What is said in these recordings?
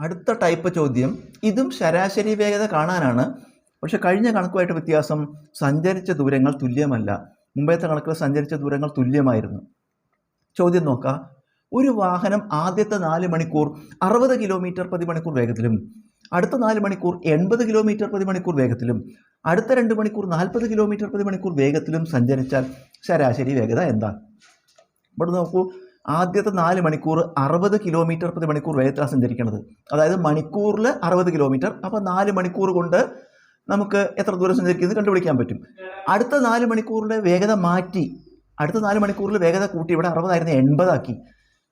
അടുത്ത ടൈപ്പ് ചോദ്യം ഇതും ശരാശരി വേഗത കാണാനാണ്. പക്ഷെ കഴിഞ്ഞ കണക്കുമായിട്ട് വ്യത്യാസം സഞ്ചരിച്ച ദൂരങ്ങൾ തുല്യമല്ല. മുമ്പത്തെ കണക്കിൽ സഞ്ചരിച്ച ദൂരങ്ങൾ തുല്യമായിരുന്നു. ചോദ്യം നോക്കാം. ഒരു വാഹനം ആദ്യത്തെ നാല് മണിക്കൂർ അറുപത് കിലോമീറ്റർ പ്രതി മണിക്കൂർ വേഗത്തിലും അടുത്ത നാല് മണിക്കൂർ എൺപത് കിലോമീറ്റർ പ്രതി മണിക്കൂർ വേഗത്തിലും അടുത്ത രണ്ട് മണിക്കൂർ നാൽപ്പത് കിലോമീറ്റർ പ്രതി മണിക്കൂർ വേഗത്തിലും സഞ്ചരിച്ചാൽ ശരാശരി വേഗത എന്താണ് ഇവിടെ നോക്കൂ. ആദ്യത്തെ നാല് മണിക്കൂർ അറുപത് കിലോമീറ്റർ പ്രതി മണിക്കൂർ വേഗത്തിലാണ് സഞ്ചരിക്കുന്നത് അതായത് മണിക്കൂറിൽ അറുപത് കിലോമീറ്റർ അപ്പോൾ നാല് മണിക്കൂർ കൊണ്ട് നമുക്ക് എത്ര ദൂരം സഞ്ചരിക്കുന്നത് കണ്ടുപിടിക്കാൻ പറ്റും. അടുത്ത നാല് മണിക്കൂറിലെ വേഗത മാറ്റി അടുത്ത നാല് മണിക്കൂറിൽ വേഗത കൂട്ടി ഇവിടെ അറുപതായിരുന്നു എൺപതാക്കി.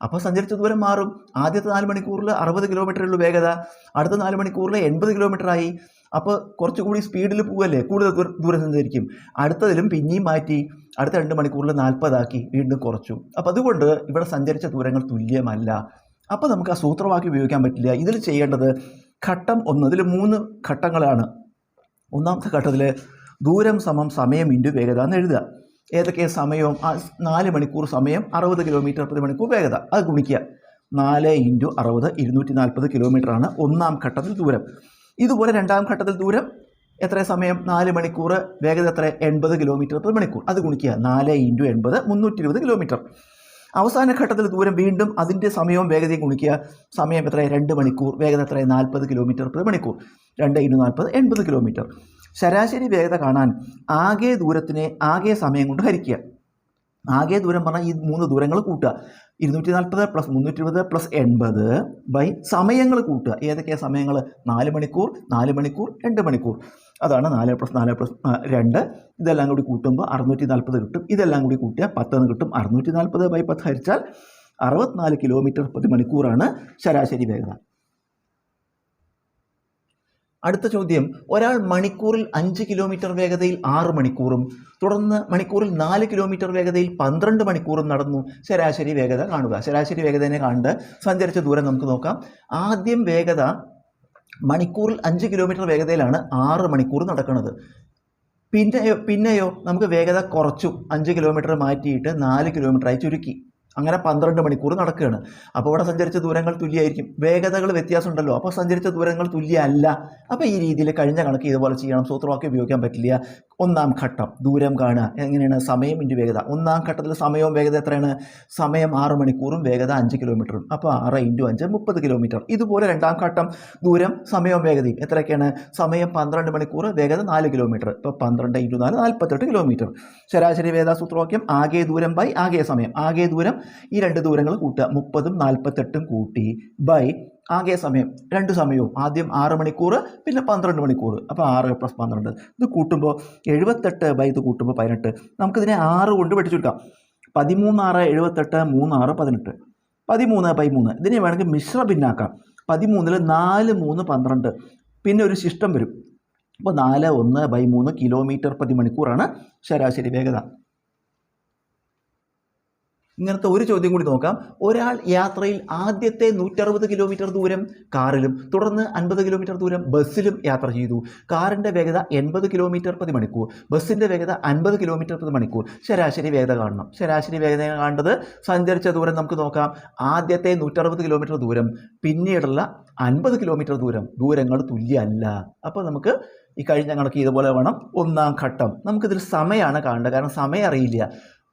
അപ്പോൾ സഞ്ചരിച്ച ദൂരം മാറും. ആദ്യത്തെ നാല് മണിക്കൂറിൽ അറുപത് കിലോമീറ്ററുള്ള വേഗത. അടുത്ത നാല് മണിക്കൂറിൽ എൺപത് കിലോമീറ്റർ ആയി. അപ്പോൾ കുറച്ചുകൂടി സ്പീഡിൽ പോവല്ലേ? കൂടുതൽ ദൂരം സഞ്ചരിക്കും. അടുത്തതിലും പിന്നെയും മാറ്റി. അടുത്ത രണ്ട് മണിക്കൂറിൽ നാൽപ്പതാക്കി വീണ്ടും കുറച്ചു. അപ്പോൾ അതുകൊണ്ട് ഇവിടെ സഞ്ചരിച്ച ദൂരങ്ങൾ തുല്യമല്ല. അപ്പോൾ നമുക്ക് ആ സൂത്രവാക്യം ഉപയോഗിക്കാൻ പറ്റില്ല. ഇതിൽ ചെയ്യേണ്ടത് ഘട്ടം ഒന്ന് ഇതിൽ മൂന്ന് ഘട്ടങ്ങളാണ്. ഒന്നാമത്തെ ഘട്ടത്തിൽ ദൂരം സമം സമയം ഇന്റു വേഗത എന്ന് എഴുതുക. ഏതൊക്കെ സമയവും ആ നാല് മണിക്കൂർ സമയം അറുപത് കിലോമീറ്റർ പ്രതി മണിക്കൂർ വേഗത. അത് ഗുണിക്കുക. നാല് ഇന്റു അറുപത് ഇരുന്നൂറ്റി നാൽപ്പത് കിലോമീറ്ററാണ് ഒന്നാം ഘട്ടത്തിൽ ദൂരം. ഇതുപോലെ രണ്ടാം ഘട്ടത്തിൽ ദൂരം എത്ര സമയം? നാല് മണിക്കൂർ. വേഗത എത്ര? എൺപത് കിലോമീറ്റർ പ്രതി മണിക്കൂർ. അത് ഗുണിക്കുക. നാല് ഇന്റു എൺപത് മുന്നൂറ്റി ഇരുപത് കിലോമീറ്റർ. അവസാന ഘട്ടത്തിൽ ദൂരം വീണ്ടും അതിന്റെ സമയവും വേഗതയും ഗുണിക്കുക. സമയം എത്ര രണ്ട് മണിക്കൂർ. വേഗത എത്ര നാൽപ്പത് കിലോമീറ്റർ പ്രതി മണിക്കൂർ. രണ്ട് ഇന്റു നാൽപ്പത് എൺപത് കിലോമീറ്റർ. ശരാശരി വേഗത കാണാൻ ആകെ ദൂരത്തിനെ ആകെ സമയം കൊണ്ട് ഹരിക്കുക. ആകെ ദൂരം പറഞ്ഞാൽ ഈ മൂന്ന് ദൂരങ്ങൾ കൂട്ടുക. ഇരുന്നൂറ്റി നാൽപ്പത് പ്ലസ് മുന്നൂറ്റി ഇരുപത് പ്ലസ് എൺപത് ബൈ സമയങ്ങൾ കൂട്ടുക. ഏതൊക്കെയാണ് സമയങ്ങൾ? നാല് മണിക്കൂർ നാല് മണിക്കൂർ രണ്ട് മണിക്കൂർ. അതാണ് നാല് പ്ലസ് നാല് പ്ലസ് രണ്ട്. ഇതെല്ലാം കൂടി കൂട്ടുമ്പോൾ അറുന്നൂറ്റി നാൽപ്പത് കിട്ടും. ഇതെല്ലാം കൂടി കൂട്ടിയാൽ പത്തെന്ന് കിട്ടും. അറുന്നൂറ്റി നാൽപ്പത് ബൈ പത്ത് ഹരിച്ചാൽ അറുപത്തിനാല് കിലോമീറ്റർ പ്രതി മണിക്കൂറാണ് ശരാശരി വേഗത. അടുത്ത ചോദ്യം ഒരാൾ മണിക്കൂറിൽ അഞ്ച് കിലോമീറ്റർ വേഗതയിൽ ആറ് മണിക്കൂറും തുടർന്ന് മണിക്കൂറിൽ നാല് കിലോമീറ്റർ വേഗതയിൽ പന്ത്രണ്ട് മണിക്കൂറും നടന്നു. ശരാശരി വേഗത കാണുക. ശരാശരി വേഗതയെ കണ്ട് സഞ്ചരിച്ച ദൂരം നമുക്ക് നോക്കാം. ആദ്യം വേഗത മണിക്കൂറിൽ അഞ്ച് കിലോമീറ്റർ വേഗതയിലാണ് ആറ് മണിക്കൂർ നടക്കുന്നത്. പിന്നെയോ പിന്നെയോ നമുക്ക് വേഗത കുറച്ചു. അഞ്ച് കിലോമീറ്റർ മാറ്റിയിട്ട് നാല് കിലോമീറ്ററായി ചുരുക്കി. അങ്ങനെ പന്ത്രണ്ട് മണിക്കൂർ നടക്കുകയാണ്. അപ്പോൾ ഇവിടെ സഞ്ചരിച്ച ദൂരങ്ങൾ തുല്യമായിരിക്കും. വേഗതകൾ വ്യത്യാസമുണ്ടല്ലോ. അപ്പോൾ സഞ്ചരിച്ച ദൂരങ്ങൾ തുല്യമല്ല. അപ്പോൾ ഈ രീതിയിൽ കഴിഞ്ഞ കണക്ക് ഇതുപോലെ ചെയ്യണം. സൂത്രവാക്യം ഉപയോഗിക്കാൻ പറ്റില്ല. ഒന്നാം ഘട്ടം ദൂരം കാണുക. എങ്ങനെയാണ്? സമയം ഇന്റു വേഗത. ഒന്നാം ഘട്ടത്തിൽ സമയവും വേഗത എത്രയാണ്? സമയം ആറ് മണിക്കൂറും വേഗത അഞ്ച് കിലോമീറ്ററും അപ്പോൾ ആറ് ഇന്റു അഞ്ച് മുപ്പത് കിലോമീറ്റർ ഇതുപോലെ രണ്ടാം ഘട്ടം ദൂരം സമയവും വേഗതയും എത്രയൊക്കെയാണ്? സമയം പന്ത്രണ്ട് മണിക്കൂർ വേഗത നാല് കിലോമീറ്റർ ഇപ്പോൾ പന്ത്രണ്ട് ഇന്റു നാല് നാൽപ്പത്തെട്ട് കിലോമീറ്റർ ശരാശരി വേഗത സൂത്രവാക്യം ആകെ ദൂരം ബൈ ആകെ സമയം. ആകെ ദൂരം ഈ രണ്ട് ദൂരങ്ങൾ കൂട്ടുക. മുപ്പതും നാൽപ്പത്തെട്ടും കൂട്ടി ബൈ ആകെ സമയം രണ്ട് സമയവും. ആദ്യം ആറ് മണിക്കൂർ പിന്നെ പന്ത്രണ്ട് മണിക്കൂർ അപ്പോൾ ആറ് പ്ലസ് പന്ത്രണ്ട്. ഇത് കൂട്ടുമ്പോൾ എഴുപത്തെട്ട് ബൈ ഇത് കൂട്ടുമ്പോൾ പതിനെട്ട്. നമുക്കിതിനെ ആറ് കൊണ്ട് പഠിച്ചെടുക്കാം പതിമൂന്നാറ് എഴുപത്തെട്ട് മൂന്നാറ് പതിനെട്ട്. പതിമൂന്ന് ബൈ മൂന്ന്. ഇതിനെ വേണമെങ്കിൽ മിശ്ര ഭിന്നാക്കാം. പതിമൂന്നിൽ നാല് മൂന്ന് പന്ത്രണ്ട്. പിന്നെ ഒരു ശിഷ്ടം വരും. അപ്പോൾ നാല് ഒന്ന് ബൈ മൂന്ന് കിലോമീറ്റർ പ്രതി മണിക്കൂറാണ് ശരാശരി വേഗത. ഇങ്ങനത്തെ ഒരു ചോദ്യം കൂടി നോക്കാം. ഒരാൾ യാത്രയിൽ ആദ്യത്തെ നൂറ്ററുപത് കിലോമീറ്റർ ദൂരം കാറിലും തുടർന്ന് അൻപത് കിലോമീറ്റർ ദൂരം ബസ്സിലും യാത്ര ചെയ്തു. കാറിന്റെ വേഗത എൺപത് കിലോമീറ്റർ പ്രതി മണിക്കൂർ. ബസ്സിന്റെ വേഗത അൻപത് കിലോമീറ്റർ പ്രതി മണിക്കൂർ. ശരാശരി വേഗത കാണണം. ശരാശരി വേഗത കാണേണ്ടത്? സഞ്ചരിച്ച ദൂരം നമുക്ക് നോക്കാം. ആദ്യത്തെ നൂറ്ററുപത് കിലോമീറ്റർ ദൂരം പിന്നീടുള്ള അൻപത് കിലോമീറ്റർ ദൂരം. ദൂരങ്ങൾ തുല്യമല്ല അപ്പോൾ നമുക്ക് ഈ കഴിഞ്ഞ കണക്ക് ഇതുപോലെ വേണം. ഒന്നാം ഘട്ടം. നമുക്കിതിൽ സമയമാണ് കാണേണ്ടത്. കാരണം സമയം അറിയില്ല.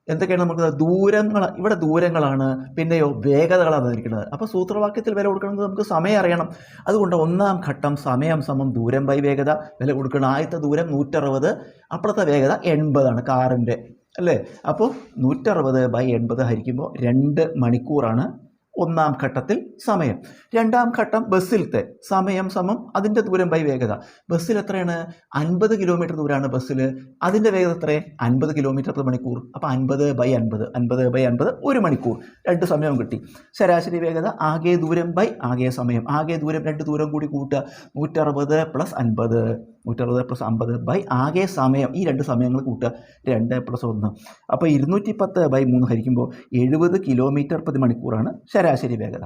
എന്തൊക്കെയാണ് നമുക്ക് ദൂരങ്ങൾ ഇവിടെ ദൂരങ്ങളാണ് പിന്നെയോ വേഗതകളാണ് തന്നിരിക്കുന്നത് അപ്പോൾ സൂത്രവാക്യത്തിൽ വില കൊടുക്കണമെങ്കിൽ നമുക്ക് സമയം അറിയണം. അതുകൊണ്ട് ഒന്നാം ഘട്ടം സമയം സമം ദൂരം ബൈ വേഗത വില കൊടുക്കണം ആദ്യത്തെ ദൂരം നൂറ്ററുപത് അപ്പുറത്തെ വേഗത എൺപതാണ് കാറിന്റെ അല്ലേ? അപ്പോൾ നൂറ്ററുപത് ബൈ എൺപത് ഹരിക്കുമ്പോൾ രണ്ട് മണിക്കൂറാണ് ഒന്നാം ഘട്ടത്തിൽ സമയം. രണ്ടാം ഘട്ടം ബസ്സിലത്തെ സമയം സമം അതിന്റെ ദൂരം ബൈ വേഗത. ബസ്സിൽ എത്രയാണ്? അൻപത് കിലോമീറ്റർ ദൂരമാണ് ബസ്സിൽ. അതിന്റെ വേഗത എത്രയേ അൻപത് കിലോമീറ്റർ മണിക്കൂർ. അപ്പോൾ അൻപത് ബൈ അൻപത് അൻപത് ബൈ അൻപത് ഒരു മണിക്കൂർ. രണ്ട് സമയം കിട്ടി. ശരാശരി വേഗത ആകെ ദൂരം ബൈ ആകെ സമയം. ആകെ ദൂരം രണ്ട് ദൂരം കൂടി കൂട്ടുക. നൂറ്ററുപത് പ്ലസ് അൻപത്. നൂറ്ററുപത് പ്ലസ് അമ്പത് ബൈ ആകെ സമയം ഈ രണ്ട് സമയങ്ങൾ കൂട്ടുക രണ്ട് പ്ലസ് ഒന്ന്. അപ്പോൾ ഇരുന്നൂറ്റി പത്ത് ബൈ മൂന്ന് ഹരിക്കുമ്പോൾ എഴുപത് കിലോമീറ്റർ പ്രതി മണിക്കൂറാണ് ശരാശരി വേഗത.